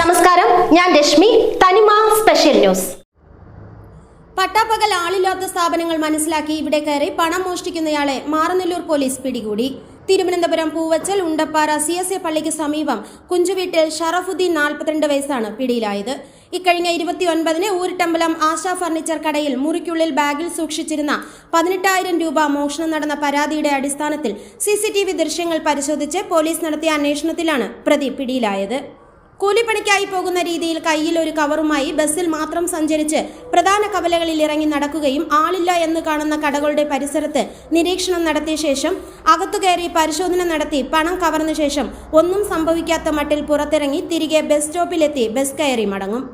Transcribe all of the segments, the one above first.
നമസ്കാരം ഞാൻ രശ്മി. തനിമ സ്പെഷ്യൽ ന്യൂസ്. പട്ടാപ്പകൽ ആളില്ലാത്ത സ്ഥാപനങ്ങൾ മനസ്സിലാക്കി ഇവിടെ കയറി പണം മോഷ്ടിക്കുന്നയാളെ മാറനെല്ലൂർ പോലീസ് പിടികൂടി. Thiruvananthapuram Poovachal Undappara C S A പള്ളിക്ക് സമീപം കുഞ്ചുവീട്ടിൽ ഷറഫുദ്ദീൻ നാൽപ്പത്തിരണ്ട് വയസ്സാണ് പിടിയിലായത്. ഇക്കഴിഞ്ഞ ഇരുപത്തിയൊൻപതിന് ഊരിട്ടമ്പലം ആശാ ഫർണിച്ചർ കടയിൽ മുറിക്കുള്ളിൽ ബാഗിൽ സൂക്ഷിച്ചിരുന്ന പതിനെട്ടായിരം രൂപ മോഷണം നടന്ന പരാതിയുടെ അടിസ്ഥാനത്തിൽ സി ദൃശ്യങ്ങൾ പരിശോധിച്ച് പോലീസ് നടത്തിയ അന്വേഷണത്തിലാണ് പ്രതി പിടിയിലായത്. കൂലിപ്പണിക്കായി പോകുന്ന രീതിയിൽ കയ്യിൽ ഒരു കവറുമായി ബസ്സിൽ മാത്രം സഞ്ചരിച്ച് പ്രധാന കവലകളിൽ ഇറങ്ങി നടക്കുകയും ആളില്ല എന്ന് കാണുന്ന കടകളുടെ പരിസരത്ത് നിരീക്ഷണം നടത്തിയ ശേഷം അകത്തു കയറി പരിശോധന നടത്തി പണം കവർന്ന ശേഷം ഒന്നും സംഭവിക്കാത്ത മട്ടിൽ പുറത്തിറങ്ങി തിരികെ ബസ് സ്റ്റോപ്പിലെത്തി ബസ് കയറി മടങ്ങും.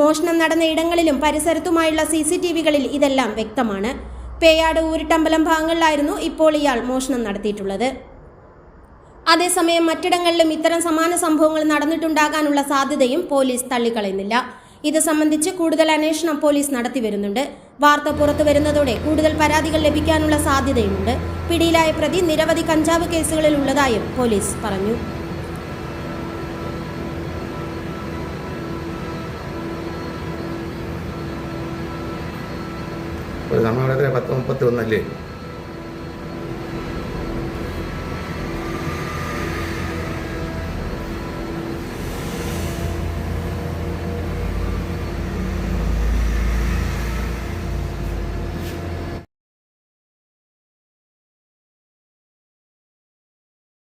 മോഷണം നടന്ന ഇടങ്ങളിലും പരിസരത്തുമായുള്ള സി സി ടി വികളിൽ ഇതെല്ലാം വ്യക്തമാണ്. പേയാട് ഊരിട്ടമ്പലം ഭാഗങ്ങളിലായിരുന്നു ഇപ്പോൾ ഇയാൾ മോഷണം നടത്തിയിട്ടുള്ളത്. അതേസമയം മറ്റിടങ്ങളിലും ഇത്തരം സമാന സംഭവങ്ങൾ നടന്നിട്ടുണ്ടാകാനുള്ള സാധ്യതയും പോലീസ് തള്ളിക്കളയുന്നില്ല. ഇത് സംബന്ധിച്ച് കൂടുതൽ അന്വേഷണം പോലീസ് നടത്തി വരുന്നുണ്ട്. വാർത്ത പുറത്തു വരുന്നതോടെ കൂടുതൽ പരാതികൾ ലഭിക്കാനുള്ള സാധ്യതയുമുണ്ട്. പിടിയിലായ പ്രതി നിരവധി കഞ്ചാവ് കേസുകളിൽ ഉള്ളതായും പോലീസ് പറഞ്ഞു. ഒരു സമയം വളരെ പത്ത് മുപ്പത്തി ഒന്നല്ലേ?